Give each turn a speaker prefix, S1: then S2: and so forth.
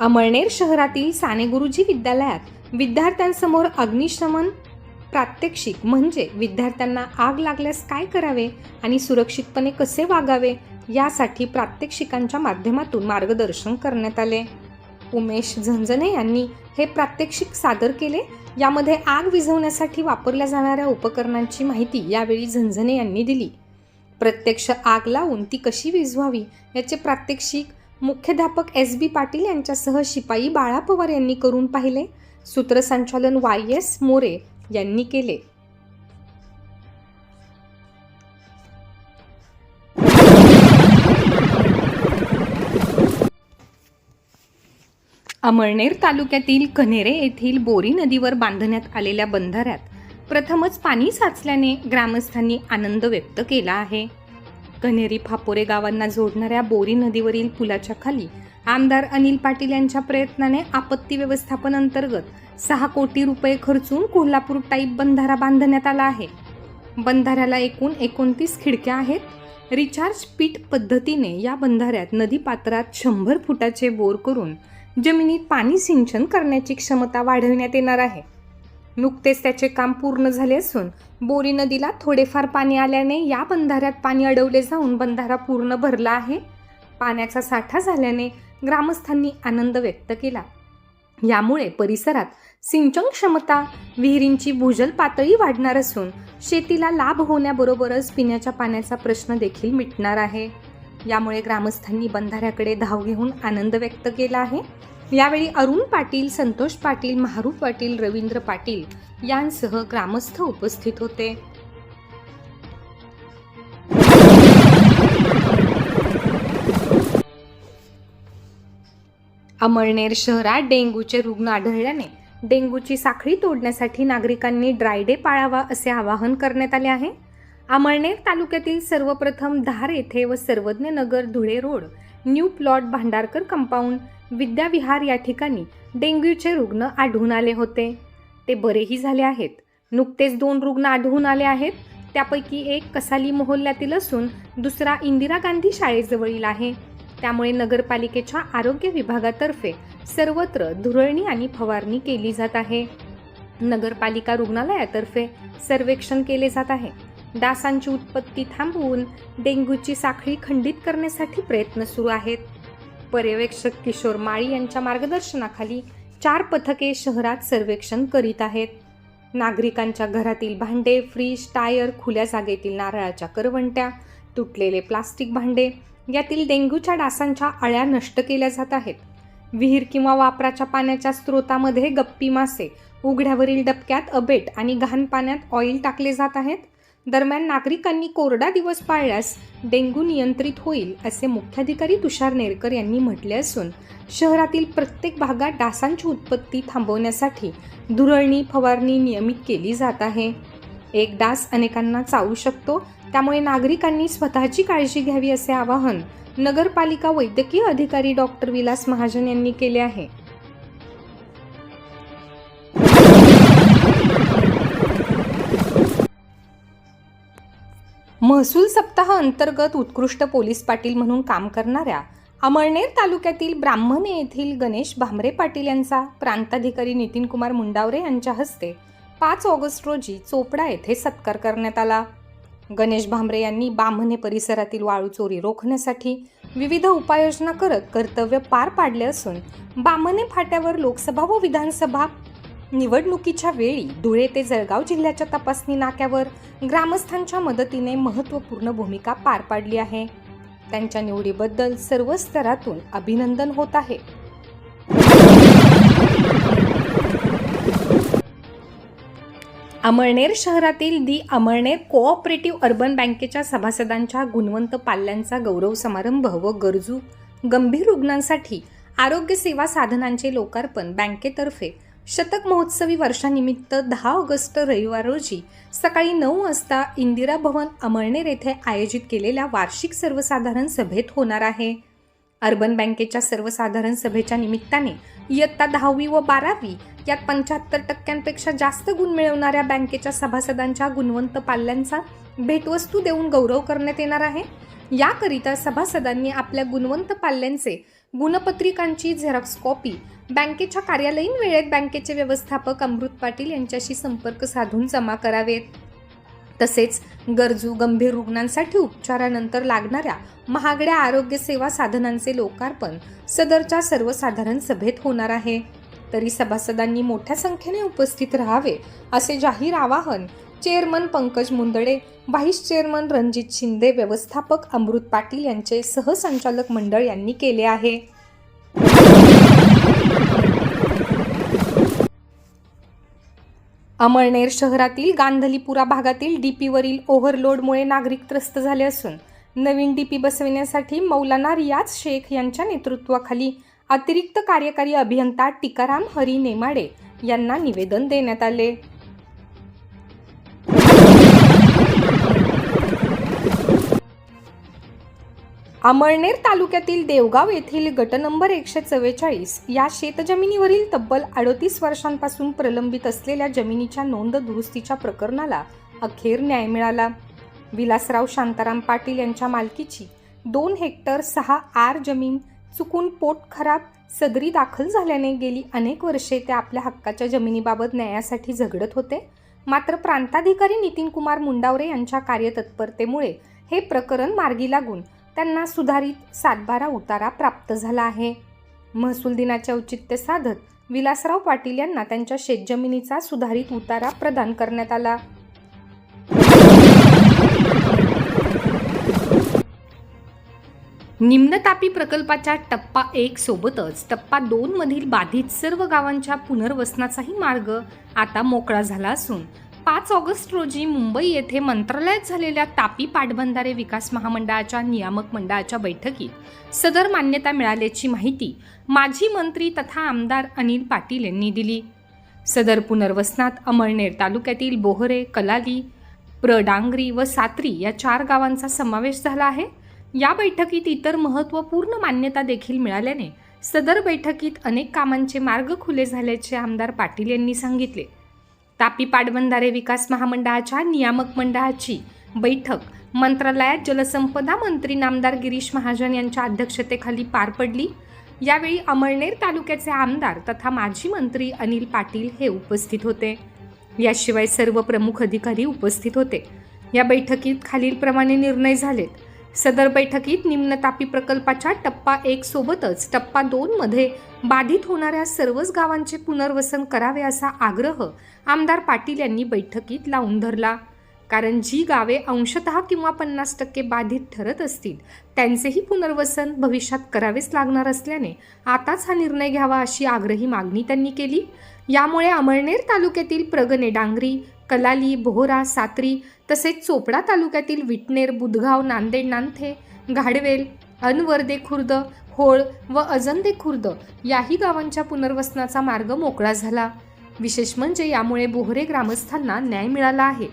S1: अमळनेर शहरातील साने गुरुजी विद्यालयात विद्यार्थ्यांसमोर अग्निशमन प्रात्यक्षिक म्हणजे विद्यार्थ्यांना आग लागल्यास काय करावे आणि सुरक्षितपणे कसे वागावे यासाठी प्रात्यक्षिकांच्या माध्यमातून मार्गदर्शन करण्यात आले. उमेश झंझने यांनी हे प्रात्यक्षिक सादर केले. यामध्ये आग विझवण्यासाठी वापरल्या जाणाऱ्या उपकरणांची माहिती यावेळी झंझने यांनी दिली. प्रत्यक्ष आग लावून ती कशी विझवावी याचे प्रात्यक्षिक मुख्याध्यापक एस बी पाटील यांच्यासह शिपाई बाळा पवार यांनी करून पाहिले. सूत्रसंचालन वाय एस मोरे यांनी केले. अमळनेर तालुक्यातील कन्हेरे येथील बोरी नदीवर बांधण्यात आलेल्या बंधाऱ्यात प्रथमच पाणी साचल्याने ग्रामस्थांनी आनंद व्यक्त केला आहे. कन्हेरी फापोरे गावांना जोडणाऱ्या बोरी नदीवरील पुलाच्या खाली आमदार अनिल पाटील यांच्या प्रयत्नाने आपत्ती व्यवस्थापन अंतर्गत सहा कोटी रुपये खर्चून कोल्हापूर टाईप बंधारा बांधण्यात आला आहे. बंधाऱ्याला एकूण एकोणतीस खिडक्या आहेत. रिचार्ज पीट पद्धतीने या बंधाऱ्यात नदीपात्रात शंभर फुटाचे बोर करून जमिनीत पाणी सिंचन करण्याची क्षमता वाढविण्यात येणार आहे. नुकतेच त्याचे काम पूर्ण झाले असून बोरी नदीला थोडेफार पाणी आल्याने या बंधाऱ्यात पाणी अडवले जाऊन बंधारा पूर्ण भरला आहे. पाण्याचा साठा झाल्याने ग्रामस्थांनी आनंद व्यक्त केला. यामुळे परिसरात सिंचन क्षमता विहिरींची भूजल पातळी वाढणार असून शेतीला लाभ होण्याबरोबरच पिण्याच्या पाण्याचा प्रश्न देखील मिटणार आहे. यामुळे ग्रामस्थांनी बंधाऱ्याकडे धाव घेऊन आनंद व्यक्त केला आहे. यावेळी अरुण पाटील संतोष पाटील महारू पाटील रवींद्र पाटील यांसह ग्रामस्थ उपस्थित होते. अमळनेर शहरात डेंग्यूचे रुग्ण आढळल्याने डेंग्यूची साखळी तोडण्यासाठी नागरिकांनी ड्रायडे पाळावा असे आवाहन करण्यात आले आहे. अमळनेर तालुक्यातील सर्वप्रथम धार येथे व Sarvagya Nagar Dhule road new plot Bhandarkar compound Vidyavihar या ठिकाणी डेंग्यूचे रुग्ण आढळून आले होते. ते बरेही झाले आहेत. नुकतेच दोन रुग्ण आढळून आले आहेत. त्यापैकी एक कसाली मोहल्ल्यातील असून दुसरा इंदिरा गांधी शाळेजवळील आहे. त्यामुळे नगरपालिकेच्या आरोग्य विभागातर्फे सर्वत्र धुरळणी आणि फवारणी केली जात आहे. नगरपालिका रुग्णालयातर्फे सर्वेक्षण केले जात आहे. डासांची उत्पत्ती थांबवून डेंग्यूची साखळी खंडित करण्यासाठी प्रयत्न सुरू आहेत. पर्यवेक्षक किशोर माळी यांच्या मार्गदर्शनाखाली चार पथके शहरात सर्वेक्षण करीत आहेत. नागरिकांच्या घरातील भांडे फ्रीज टायर खुल्या जागेतील नारळाच्या करवंट्या तुटलेले प्लास्टिक भांडे यातील डेंग्यूच्या डासांच्या अळ्या नष्ट केल्या जात आहेत. विहीर किंवा वापराच्या पाण्याच्या स्रोतामध्ये गप्पी मासे उघड्यावरील डबक्यात अबेट आणि घाण पाण्यात ऑइल टाकले जात आहेत. दरम्यान नागरिकांनी कोरडा दिवस पाळल्यास डेंग्यू नियंत्रित होईल असे मुख्याधिकारी तुषार नेरकर यांनी म्हटले असून शहरातील प्रत्येक भागात डासांची उत्पत्ती थांबवण्यासाठी धुरळणी फवारणी नियमित केली जात आहे. एक डास अनेकांना चावू शकतो त्यामुळे नागरिकांनी स्वतःची काळजी घ्यावी असे आवाहन नगरपालिका वैद्यकीय अधिकारी डॉक्टर विलास महाजन यांनी केले आहे. महसूल सप्ताह अंतर्गत उत्कृष्ट पोलीस पाटील म्हणून काम करणाऱ्या अमळनेर तालुक्यातील ब्राह्मणे येथील गणेश भांबरे पाटील यांचा प्रांताधिकारी नितीन कुमार मुंडावरे यांच्या हस्ते पाच ऑगस्ट रोजी चोपडा येथे सत्कार करण्यात आला. गणेश भांबरे यांनी बामणे परिसरातील वाळू चोरी रोखण्यासाठी विविध उपाययोजना करत कर्तव्य पार पाडले असून बामणे फाट्यावर लोकसभा व विधानसभा निवडणुकीच्या वेळी धुळे ते जळगाव जिल्ह्याच्या तपासणी नाक्यावर ग्रामस्थांच्या मदतीने महत्त्वपूर्ण भूमिका पार पाडली आहे. त्यांच्या निवडीबद्दल सर्व स्तरातून अभिनंदन होत आहे. अमळनेर शहरातील दी अमळनेर कोऑपरेटिव्ह अर्बन बँकेच्या सभासदांच्या गुणवंत पाल्यांचा गौरव समारंभ व गरजू गंभीर रुग्णांसाठी आरोग्य सेवा साधनांचे लोकार्पण बँकेतर्फे शतक महोत्सवी वर्षानिमित्त दहा ऑगस्ट रविवार रोजी सकाळी नऊ वाजता इंदिरा भवन अमळनेर येथे आयोजित केलेल्या वार्षिक सर्वसाधारण सभेत होणार आहे. अर्बन बँकेच्या सर्वसाधारण सभेच्या निमित्ताने इयत्ता दहावी व बारावी यात पंच्याहत्तर टक्क्यांपेक्षा जास्त गुण मिळवणाऱ्या बँकेच्या सभासदांच्या गुणवंत पाल्यांचा भेटवस्तू देऊन गौरव करण्यात येणार आहे. याकरिता सभासदांनी आपल्या गुणवंत पाल्यांचे गुणपत्रिकांची झेरॉक्स कॉपी बँकेच्या कार्यालयीन वेळेत बँकेचे व्यवस्थापक अमृत पाटील यांच्याशी संपर्क साधून जमा करावेत. तसेच गरजू गंभीर रुग्णांसाठी उपचारानंतर लागणाऱ्या महागड्या आरोग्य सेवा साधनांचे लोकार्पण सदरच्या सर्वसाधारण सभेत होणार आहे. तरी सभासदांनी मोठ्या संख्येने उपस्थित राहावे असे जाहीर आवाहन chairman Pankaj Mundade vice chairman Ranjit Shinde व्यवस्थापक अमृत पाटील यांचे सहसंचालक मंडळ यांनी केले आहे. अमळनेर शहरातील गांधलीपुरा भागातील डीपीवरील ओव्हरलोडमुळे नागरिक त्रस्त झाले असून नवीन डीपी बसविण्यासाठी मौलाना रियाज शेख यांच्या नेतृत्वाखाली अतिरिक्त कार्यकारी अभियंता टिकाराम हरी नेमाडे यांना निवेदन देण्यात आले. अमळनेर तालुक्यातील देवगाव येथील गट नंबर एकशे चव्वेचाळीस या शेतजमिनीवरील तब्बल अडतीस वर्षांपासून प्रलंबित असलेल्या जमिनीच्या नोंद दुरुस्तीच्या प्रकरणाला अखेर न्याय मिळाला. विलासराव शांताराम पाटील यांच्या मालकीची दोन हेक्टर सहा आर जमीन चुकून पोट खराब सदरी दाखल झाल्याने गेली अनेक वर्षे ते आपल्या हक्काच्या जमिनीबाबत न्यायासाठी झगडत होते. मात्र प्रांताधिकारी नितीन कुमार मुंडावरे यांच्या कार्यतत्परतेमुळे हे प्रकरण मार्गी लागून त्यांना सुधारित सातबारा उतारा प्राप्त झाला आहे. महसूल दिनाचे औचित्य साधत विलासराव पाटील यांना त्यांच्या शेतजमिनीचा सुधारित उतारा प्रदान करण्यात आला. निम्नतापी प्रकल्पाच्या टप्पा एक सोबतच टप्पा दोन मधील बाधित सर्व गावांच्या पुनर्वसनाचाही मार्ग आता मोकळा झाला असून पाच ऑगस्ट रोजी मुंबई येथे मंत्रालयात झालेल्या तापी पाटबंधारे विकास महामंडळाच्या नियामक मंडळाच्या बैठकीत सदर मान्यता मिळाल्याची माहिती माजी मंत्री तथा आमदार अनिल पाटील यांनी दिली. सदर पुनर्वसनात अमळनेर तालुक्यातील बोहरे कलाली प्रडांगरी व सात्री या चार गावांचा समावेश झाला आहे. या बैठकीत इतर महत्त्वपूर्ण मान्यता देखील मिळाल्याने सदर बैठकीत अनेक कामांचे मार्ग खुले झाल्याचे आमदार पाटील यांनी सांगितले. तापी पाटबंधारे विकास महामंडळाच्या नियामक मंडळाची बैठक. मंत्रालयात जलसंपदा मंत्री नामदार गिरीश महाजन यांच्या अध्यक्षतेखाली पार पडली. यावेळी अमळनेर तालुक्याचे आमदार तथा माजी मंत्री अनिल पाटील हे उपस्थित होते. याशिवाय सर्व प्रमुख अधिकारी उपस्थित होते. या बैठकीत खालीलप्रमाणे निर्णय झालेत. सदर बैठकीत निम्न तापी प्रकल्पाच्या टप्पा एक सोबतच टप्पा दोन मध्ये बाधित होणाऱ्या सर्वच गावांचे पुनर्वसन करावे असा आग्रह आमदार पाटील यांनी बैठकीत लावून धरला. कारण जी गावे अंशतः किंवा पन्नास टक्के बाधित ठरत असतील त्यांचेही पुनर्वसन भविष्यात करावेच लागणार असल्याने आताच हा निर्णय घ्यावा अशी आग्रही मागणी त्यांनी केली. यामुळे अमळनेर तालुक्यातील प्रगणे डांगरी कलाली बोहरा सात्री तसेच चोपडा तालुक्यातील विटनेर बुधगाव नांदेड नांथे घाडवेल अनवर्दे खुर्द होळ व अजंदे खुर्द याही गावांच्या पुनर्वसनाचा मार्ग मोकळा झाला. विशेष म्हणजे यामुळे बोहरे ग्रामस्थांना न्याय मिळाला आहे.